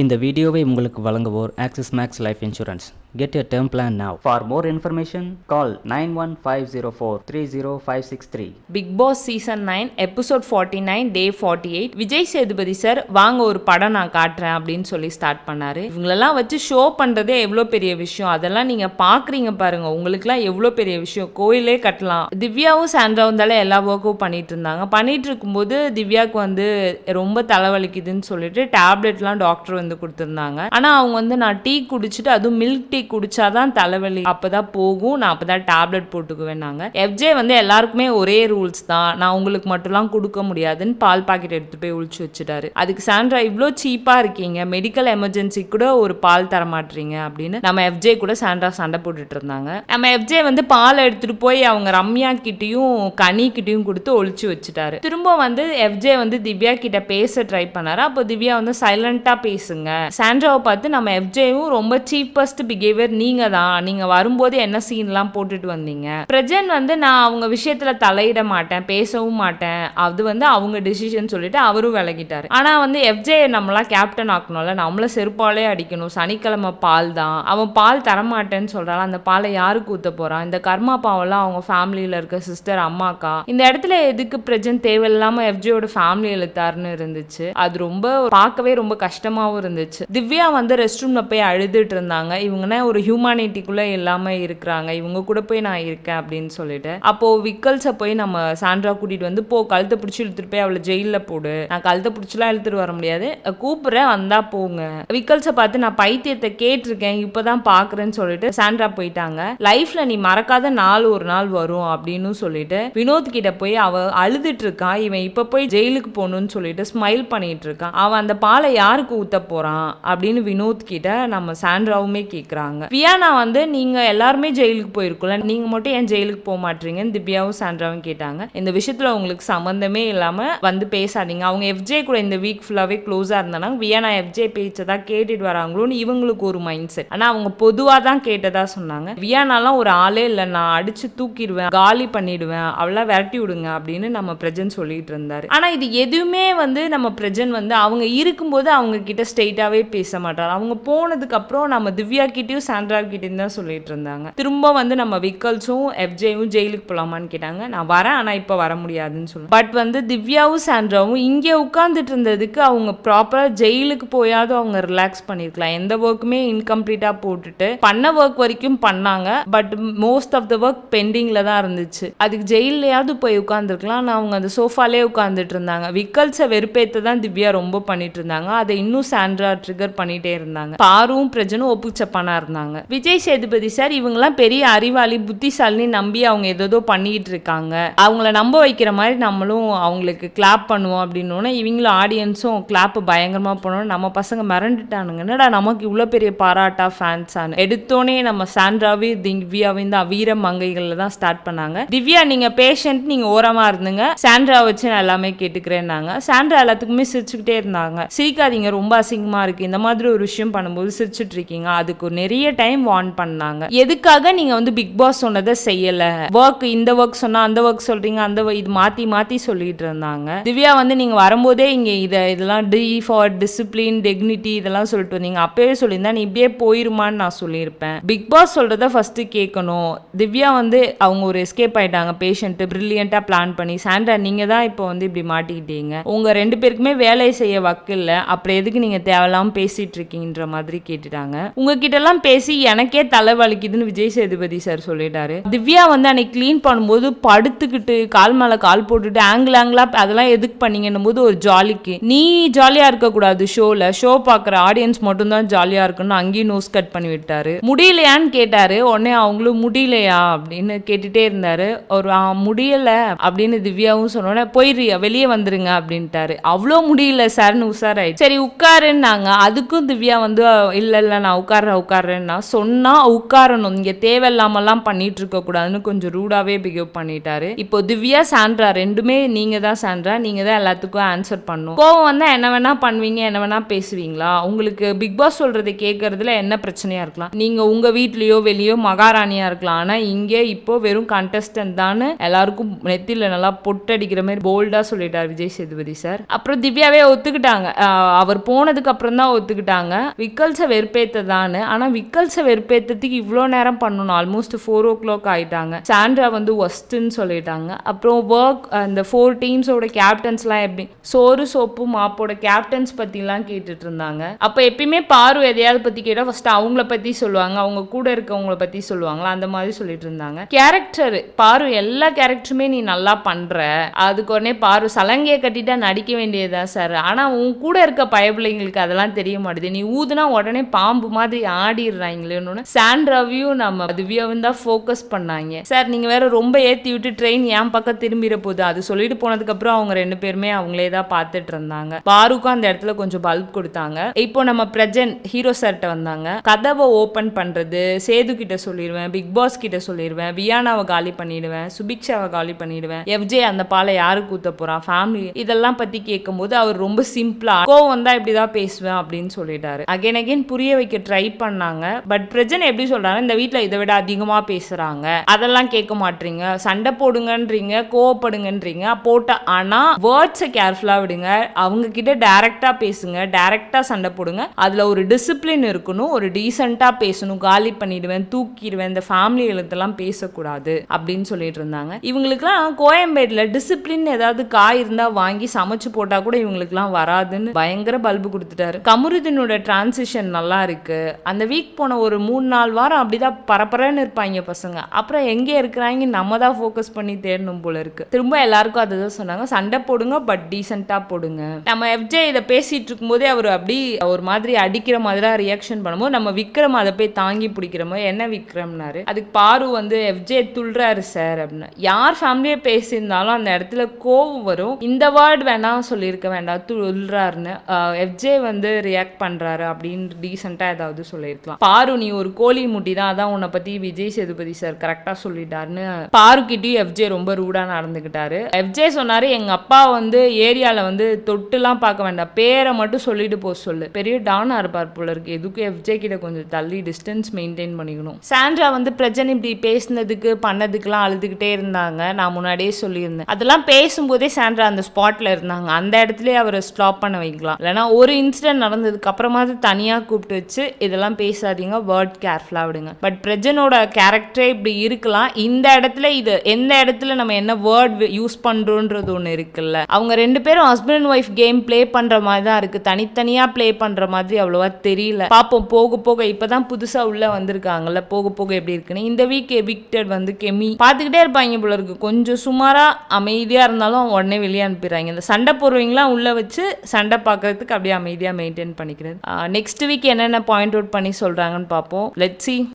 இந்த வீடியோவை உங்களுக்கு வழங்குவோர் Axis Max Life insurance get a term plan now for more information call nine one five zero four three zero five six three Big Boss season nine episode forty nine day forty eight Vijay Sethupathi sir வாங்க ஒரு படம் நான் காட்டுறேன் அப்படின்னு சொல்லி start பண்ணாரு. இவங்களெல்லாம் வச்சு ஷோ பண்றதே எவ்வளோ பெரிய விஷயம்? அதெல்லாம் நீங்க பாக்குறீங்க பாருங்க. உங்களுக்குலாம் எவ்வளோ பெரிய விஷயம்? கோயிலே கட்டலாம். திவ்யாவும் சாண்ட்ராவும் தானே எல்லா ஒர்க்கும் பண்ணிட்டு இருந்தாங்க. பண்ணிட்டு இருக்கும்போது திவ்யாவுக்கு வந்து ரொம்ப தலைவலிக்குதுன்னு சொல்லிட்டு டேப்லெட்லாம் டாக்டர் வந்து கொடுத்துருந்தாங்க. ஆனால் அவங்க வந்து நான் டீ குடிச்சிட்டு அதுவும் மில்க் டீ குடிச்சாதான் தலைவலி. அப்போதான் போகும். நான் அப்போதான் டேப்லெட் போட்டுக்குவேன்னாங்க எஃப்ஜே வந்து எல்லாருக்குமே ஒரே ரூல்ஸ் தான். நான் உங்களுக்கு மட்டும்லாம் கொடுக்க முடியாதுன்னு பால் பாக்கெட் எடுத்து போய் ஒழிச்சு வச்சுட்டாரு. அதுக்கு சாண்ட்ரா இவ்வளோ சீப்பாக இருக்கீங்க. மெடிக்கல் எமர்ஜென்சி கூட ஒரு பால் தர மாட்டீங்க. அப்படின்னு நம்ம எஃப்ஜே கூட சாண்ட்ரா சண்டை போட்டுட்டு இருந்தாங்க. நம்ம எஃப்ஜே வந்து பால் எடுத்துட்டு போய் அவங்க ரம்யா கிட்டேயும் கனி கிட்டயும் கொடுத்து ஒழிச்சு வச்சுட்டாரு. திரும்ப வந்து எஃப்ஜே வந்து திவ்யா கிட்ட பேச ட்ரை பண்ணாரு. அப்போ திவ்யா வந்து சைலண்டா பேசுங்க. சாண்ட்ராவை பார்த்து நம்ம எஃப்ஜேவும் ரொம்ப சீப்பஸ்ட் பிஹேவியர் நீங்க தான். நீங்க வரும்போது என்ன சீன்லாம் போட்டுட்டு வந்தீங்க? பிரஜன் வந்து நான் அவங்க விஷயத்துல தலையிட மாட்டேன் பேசவும் மாட்டேன். அது வந்து அவங்க டிசிஷன் சொல்லிட்டு அவரும் விலகிட்டாரு. ஆனா வந்து எஃப்ஜே நம்மளாம் கேப்டன் ஆக்கணும்ல. நம்மள செருப்பாலே அடிக்கணும். சனிக்கிழமை பால் தான். அவன் பால் தரமாட்டேன்னு சொல்றான். அந்த பாலை யாருக்கு கூத்த போறான்? இந்த கர்மா பாவெல்லாம் அவங்க ஃபேமிலியில இருக்க சிஸ்டர் அம்மாக்கா? இந்த இடத்துல எதுக்கு பிரஜன் தேவையில்லாம எஃப்ஜேயோட ஃபேமிலி இழுத்தாருன்னு இருந்துச்சு? அது ரொம்ப பார்க்கவே ரொம்ப கஷ்டமாகவும் இருந்துச்சு. திவ்யா வந்து ரெஸ்ட் ரூமில் போய் அழுதுட்டு இருந்தாங்க. இவங்கன்னா ஒரு ஹியூமானிட்டிக்குள்ளே இல்லாமல் இருக்கிறாங்க. இவங்க கூட போய் நான் இருக்கேன் அப்படின்னு சொல்லிட்டு. அப்போ விக்கல்ஸை போய் நம்ம சாண்ட்ரா கூட்டிட்டு வந்து போ கழுத்தை பிடிச்சி இழுத்துட்டு போய் அவளை ஜெயிலில் போடு. நான் கழுத்தை பிடிச்சலாம் இழுத்துட்டு வர முடியாது. கூப்பிட்றேன் கூப்பிடுறேன் வந்தா போங்க. விக்கல்ஸை பார்த்து நான் பைத்தியத்தை கேட்டிருக்கேன். இப்பதான் பார்க்குறேன்னு சொல்லிட்டு சாண்ட்ரா போயிட்டாங்க. லைஃப்பில் நீ மறக்காத நாள் ஒரு நாள் வரும் அப்படின்னு சொல்லிட்டு வினோத் கிட்ட போய் அவ அழுதுட்டு இருக்கான் இவன் இப்போ போய் ஜெயிலுக்கு போகணும்னு சொல்லிட்டு ஸ்மைல் பண்ணிட்டு இருக்கான். அவன் அந்த பாலை யாருக்கு ஊத்த போறான் அப்படின்னு வினோத் கிட்ட நம்ம சாண்ட்ராவுமே கேட்குறாங்க வியானா வந்து நீங்க எல்லாருமே ஜெயிலுக்கு போயிருக்கும்ல. நீங்க மட்டும் ஏன் ஜெயிலுக்கு போக மாட்டீங்கன்னு திவ்யாவும் சாண்ட்ராவும் கேட்டாங்க. இந்த விஷயத்துல உங்களுக்கு சம்மந்தமே இல்லாம வந்து பேசாதீங்க. அவங்க எஃப்ஜே கூட இந்த வீக் ஃபுல்லாவே க்ளோஸா இருந்தாங்க வியானா எஃப்ஜே பேச்சை தான் கேட்டுட்டு வராங்களோன்னு இவங்களுக்கு ஒரு மைண்ட் செட் ஆனா அவங்க பொதுவாக தான் கேட்டதா சொன்னாங்க. வியானாலாம் ஒரு ஆளே இல்லை. நான் அடிச்சு தூக்கிடுவேன் காலி பண்ணிடுவேன் அவளாம் விரட்டி விடுங்க அப்படின்னு நம்ம பிரஜன் சொல்லிட்டு இருந்தாரு. ஆனா இது எதுவுமே வந்து நம்ம பிரஜன் வந்து அவங்க இருக்கும்போது அவங்க கிட்ட ஸ்ட்ரெயிட்டாகவே பேச மாட்டார். அவங்க போனதுக்கப்புறம் நம்ம திவ்யா கிட்டேயும் சாண்ட்ரா கிட்டேயும் தான் சொல்லிட்டு இருந்தாங்க. திரும்ப வந்து நம்ம விக்கல்ஸும் எஃப்ஜேயும் ஜெயிலுக்கு போகலாமான்னு கேட்டாங்க. நான் வரேன் ஆனால் இப்போ வர முடியாதுன்னு சொல்லுவேன் பட் வந்து திவ்யாவும் சாண்ட்ராவும் இங்கே உட்காந்துட்டு இருந்ததுக்கு அவங்க ப்ராப்பராக ஜெயிலுக்கு போயாவது அவங்க ரிலாக்ஸ் பண்ணியிருக்கலாம் எந்த ஒர்க்குமே இன்கம்ப்ளீட்டாக போட்டுட்டு பண்ண ஒர்க் வரைக்கும் பண்ணாங்க. But most of the work பெண்டிங்கில் தான் இருந்துச்சு. அதுக்கு ஜெயிலையாவது போய் உட்காந்துருக்கலாம் நான் அவங்க அந்த சோஃபாலே உட்காந்துட்டு இருந்தாங்க. விக்கல்ஸை வெறுப்பேற்ற தான் திவ்யா ரொம்ப பண்ணிட்டு இருந்தாங்க. அதை இன்னும் சாண்ட்ரா ட்ரிகர் பண்ணிட்டே இருந்தாங்க. பாரும் பிரஜனும் ஒப்புச்சப்பானா இருந்தாங்க. விஜய் சேதுபதி சார் இவங்கெல்லாம் பெரிய அறிவாளி புத்திசாலினி நம்பி அவங்க ஏதோ பண்ணிட்டு இருக்காங்க. அவங்கள நம்ப வைக்கிற மாதிரி நம்மளும் அவங்களுக்கு கிளாப் பண்ணுவோம் அப்படின்னு இவங்களும் ஆடியன்ஸும் கிளாப் பயங்கரமா போனோம். நம்ம பசங்க மிரண்டுட்டானுங்க. என்னடா நமக்கு இவ்வளோ பெரிய பாராட்டா ஃபேன்ஸானு எடுத்தோடனே நம்ம சாண்ட்ராவே திவ்யாவையும் தான் வீர மங்கைகள்ல தான் ஸ்டார்ட் பண்ணாங்க. திவ்யா நீங்க பேஷண்ட் நீங்க ஓரமா இருந்துங்க. சாண்ட்ரா வச்சு நான் எல்லாமே கேட்டுக்கிறேன்னாங்க. சாண்ட்ரா எல்லாத்துக்குமே சிரிச்சுக்கிட்டே இருந்தாங்க. சிரிக்காதீங்க ரொம்ப அசிங்கமாக இருக்கு இந்த மாதிரி ஒரு விஷயம் பண்ணும்போது சிரிச்சுட்டு இருக்கீங்க அதுக்கு நிறைய டைம் வார்ன் பண்ணாங்க. எதுக்காக நீங்க வந்து பிக் பாஸ் சொன்னதை செய்யல? ஒர்க் இந்த ஒர்க் சொன்னா அந்த ஒர்க் சொல்றீங்க அந்த இது மாத்தி மாத்தி சொல்லிட்டு இருந்தாங்க. திவ்யா வந்து நீங்க வரும்போதே இங்க இதை இதெல்லாம் டி ஃபார் டிசிப்ளின் டெக்னிட்டி இதெல்லாம் சொல்லிட்டு வந்தீங்க. அப்பவே சொல்லியிருந்தா நீ இப்படியே போயிருமான்னு நான் சொல்லியிருப்பேன். பிக் பாஸ் சொல்கிறத ஃபர்ஸ்ட் கேட்கணும் திவ்யா வந்து அவங்க ஒரு எஸ்கேப் ஆயிட்டாங்க பேஷண்ட்டு ப்ரில்லியண்ட்டாக பிளான் பண்ணி. சாண்ட்ரா நீங்க தான் இப்போ வந்து இப்படி மாட்டிக்கிட்டீங்க. உங்க ரெண்டு பேருக்குமே வேலை செய்ய வக்கு அப்புறம் எதுக்கு நீங்க தேவையில்லாம பேசிட்டு இருக்கீங்கன்ற மாதிரி கேட்டுட்டாங்க. உங்ககிட்ட எல்லாம் பேசி எனக்கே தலை வலிக்குதுன்னு விஜய் சேதுபதி சார் சொல்லிட்டாரு. திவ்யா வந்து அன்னைக்கு க்ளீன் பண்ணும்போது படுத்துக்கிட்டு கால் மேல கால் போட்டுட்டு ஆங்கிள் ஆங்கிளா அதெல்லாம் எதுக்கு பண்ணீங்கன்னும் போது ஒரு ஜாலிக்கு. நீ ஜாலியா இருக்க கூடாது ஷோல ஷோ பாக்குற ஆடியன்ஸ் மட்டும் தான் ஜாலியா அங்கேயும் நோஸ் கட் பண்ணி விட்டாரு. முடியலையான்னு கேட்டாரு. உடனே அவங்களும் முடியலையா? அப்படின்னு கேட்டுட்டே இருந்தாரு. ஒரு முடியலை முடியல. அப்படின்னு திவ்யாவும் சொன்னோன்னே போயிடுறியா? வெளியே வந்துருங்க. அப்படின்ட்டாரு. அவ்வளோ முடியல சார்னு உஷாராயிடுச்சு சரி உட்காருன்னு உட்காருன்னாங்க அதுக்கும் திவ்யா வந்து இல்ல இல்லை நான் உட்கார்றேன் உட்கார்றேன்னா சொன்னா உட்காரணும். இங்க தேவையில்லாமலாம் பண்ணிட்டு இருக்கக்கூடாதுன்னு கொஞ்சம் ரூடாவே பிஹேவ் பண்ணிட்டாரு. இப்போ திவ்யா சாண்ட்ரா ரெண்டுமே நீங்க தான் சாண்ட்ரா நீங்க தான் எல்லாத்துக்கும் ஆன்சர் பண்ணும் கோவம் வந்தா என்ன வேணா பண்ணுவீங்க என்ன வேணா பேசுவீங்களா? உங்களுக்கு பிக் பாஸ் சொல்றதை கேட்கறதுல என்ன பிரச்சனையா இருக்கலாம்? நீங்க உங்க வீட்லயோ வெளியோ மகாராணியா இருக்கலாம். ஆனா இங்க இப்போ வெறும் கண்டஸ்டன்ட் தான் எல்லாருக்கும் நெத்தில நல்லா பொட்டடிக்கிற மாதிரி போல்டா சொல்லிட்டார் விஜய் சேதுபதி சார். அப்புறம் திவ்யாவே ஒத்துக்கிட்டாங்க. அவர் போனதுக்கு அதுக்கப்புறம் அப்புறம் தான் ஒத்துக்கிட்டாங்க. விக்கல்ஸை வெறுப்பேத்ததான்னு. ஆனால் விக்கல்ஸை வெறுப்பேத்ததுக்கு இவ்வளோ நேரம் பண்ணணும். ஆல்மோஸ்ட் ஃபோர் ஓ கிளாக் ஆயிட்டாங்க. சாண்ட்ரா வந்து ஒஸ்ட்டுன்னு சொல்லிட்டாங்க. அப்புறம் ஒர்க் அந்த ஃபோர் டீம்ஸோட கேப்டன்ஸ்லாம் எப்படி சோறு சோப்பு மாப்போட கேப்டன்ஸ் பற்றிலாம் கேட்டுட்டு இருந்தாங்க அப்போ எப்பயுமே பாரு எதையாவது பற்றி கேட்டால் ஃபஸ்ட்டு அவங்கள பற்றி சொல்லுவாங்க. அவங்க கூட இருக்கவங்கள பற்றி சொல்லுவாங்களா? அந்த மாதிரி சொல்லிட்டு இருந்தாங்க கேரக்டர் பாரு எல்லா கேரக்டருமே நீ நல்லா பண்ணுற அதுக்கு உடனே பாரு சலங்கையை கட்டிட்டா நடிக்க வேண்டியதா சார் ஆனால் உன் கூட இருக்க பயப்பிள்ளைங்களுக்கு அதெல்லாம் தெரிய மாட்டேது. நீ ஊதுனா உடனே பாம்பு மாதிரி ஆடிடுறாங்களேன்னு சாண்ட்ராவையும் நம்ம திவ்யாவும் தான் ஃபோக்கஸ் பண்ணாங்க. சார் நீங்கள் வேற ரொம்ப ஏற்றி விட்டு ட்ரெயின் என் பக்கம் திரும்பிட போகுது அது சொல்லிட்டு போனதுக்கப்புறம் அவங்க ரெண்டு பேருமே அவங்களே தான் பார்த்துட்டு இருந்தாங்க. பாருக்கும் அந்த இடத்துல கொஞ்சம் பல்ப் கொடுத்தாங்க. இப்போ நம்ம பிரஜன் ஹீரோ சார்கிட்ட வந்தாங்க. கதவை ஓப்பன் பண்ணுறது சேது கிட்ட சொல்லிடுவேன் பிக் பாஸ் கிட்ட சொல்லிடுவேன் வியானாவை காலி பண்ணிடுவேன் சுபிக்ஷாவை காலி பண்ணிடுவேன் எஃப்ஜே அந்த பாலை யாரு கூத்த போகிறான் ஃபேமிலி இதெல்லாம் பத்தி கேட்கும்போது அவர் ரொம்ப சிம்பிளா கோவம் வந்தா இப்படிதான் பேசுவேன் அப்படின்னு சொல்லிட்டாரு. அகைன் அகைன் புரிய வைக்க ட்ரை பண்ணாங்க. பட் பிரஜன் எப்படி சொல்றாங்க இந்த வீட்டில் இதை விட அதிகமா பேசுறாங்க. அதெல்லாம் கேட்க மாட்டீங்க. சண்டை போடுங்கன்றீங்க கோவப்படுங்கன்றீங்க போட்ட ஆனா வேர்ட்ஸை கேர்ஃபுல்லா விடுங்க. அவங்க கிட்ட டைரக்டா பேசுங்க. டைரக்டா சண்டை போடுங்க. அதுல ஒரு டிசிப்ளின் இருக்கணும். ஒரு டீசெண்டா பேசணும். காலி பண்ணிடுவேன் தூக்கிடுவேன். இந்த ஃபேமிலி எழுத்தெல்லாம் பேசக்கூடாது அப்படின்னு சொல்லிட்டு இருந்தாங்க. இவங்களுக்குலாம் கோயம்பேட்டில் டிசிப்ளின் ஏதாவது காய் இருந்தா வாங்கி சமைச்சு போட்டா கூட இவங்களுக்குலாம் வராதுன்னு பயங்கர பல்பு கொடுத்துட்டாரு. கமருதீனோட டிரான்சிஷன் நல்லா இருக்கு அந்த வீக் போன ஒரு மூணு நாலு வாரம் அப்படிதான் பரபரன்னு இருப்பாங்க பசங்க. அப்புறம் எங்கே இருக்கிறாங்க நம்ம தான் ஃபோக்கஸ் பண்ணி தேடணும் போல இருக்கு. திரும்ப எல்லாருக்கும் அதுதான் சொன்னாங்க. சண்டை போடுங்க பட் டீசெண்டாக போடுங்க. நம்ம எஃப்ஜே இதை பேசிட்டு இருக்கும்போதே அவர் அப்படி ஒரு மாதிரி அடிக்கிற மாதிரி ரியாக்ஷன் பண்ணும்போது நம்ம விக்ரம் அதை போய் தாங்கி பிடிக்கிற மாதிரி என்ன விக்ரம்னாரு? அதுக்கு பாரு வந்து எஃப்ஜே துள்றாரு சார் அப்படின்னு. யார் ஃபேமிலியை பேசியிருந்தாலும் அந்த இடத்துல கோவம் வரும். இந்த வேர்ட் வேணா சொல்லியிருக்க வேண்டாம் துள்றாருன்னு. எஃப்ஜே வந்து ரியாக்ட் பண்றாரு அப்படின்னு ரீசெண்டாக ஏதாவது சொல்லியிருக்கலாம். பாரு நீ ஒரு கோழி முட்டி தான் அதான் உன்னை பத்தி விஜய் சேதுபதி சார் கரெக்டாக சொல்லிட்டாருன்னு பாருக்கிட்டையும் எஃப்ஜே ரொம்ப ரூடா நடந்துக்கிட்டாரு எஃப்ஜே சொன்னாரு எங்க அப்பா வந்து ஏரியால வந்து தொட்டுலாம் பார்க்க வேண்டாம். பேரை மட்டும் சொல்லிட்டு போக சொல்லு. பெரிய டானாக இருப்பார் போல இருக்கு. எதுக்கும் எஃப்ஜே கிட்ட கொஞ்சம் தள்ளி டிஸ்டன்ஸ் மெயின்டைன் பண்ணிக்கணும். சாண்ட்ரா வந்து பிரஜன் இப்படி பேசினதுக்கு பண்ணதுக்கெல்லாம் அழுதுகிட்டே இருந்தாங்க. நான் முன்னாடியே சொல்லியிருந்தேன். அதெல்லாம் பேசும்போதே சாண்ட்ரா அந்த ஸ்பாட்ல இருந்தாங்க. அந்த இடத்துலயே அவரை ஸ்டாப் பண்ண வைக்கலாம். இல்லைன்னா ஒரு இன்சிடென்ட் நடந்ததுக்கு அப்புறமா தனியாக கூப்பிட்டு வச்சு இதெல்லாம் பேசாதீங்க வேர்ட் கேர்ஃபுல்லாக விடுங்க. பட் பிரஜனோட கேரக்டரே இப்படி இருக்கலாம். இந்த இடத்துல இது எந்த இடத்துல நம்ம என்ன வேர்ட் யூஸ் பண்ணுறோன்றது ஒன்று இருக்குல்ல. அவங்க ரெண்டு பேரும் husband and wife game play பண்ணுற மாதிரி தான் இருக்குது தனித்தனியாக ப்ளே பண்ணுற மாதிரி அவ்வளோவா தெரியல. பார்ப்போம் போக போக இப்போ தான் புதுசாக உள்ளே வந்திருக்காங்கல்ல. போக போக எப்படி இருக்குன்னு. இந்த வீக் எவிக்டட் வந்து கெமி. பார்த்துக்கிட்டே இருப்பாங்க போல இருக்கு. கொஞ்சம் சுமாராக அமைதியாக இருந்தாலும் உடனே வெளியே அனுப்பிடுறாங்க. இந்த சண்டை போடுறவங்களாம் உள்ளே வச்சு சண்டை பார்க்கறதுக்கு அப்படியே அமைதி ஐடியா மெயின்டைன் பண்ணிக்கிறேன் நெக்ஸ்ட் வீக் என்னென்ன பாயிண்ட் அவுட் பண்ணி சொல்கிறாங்கன்னு பார்ப்போம். Let see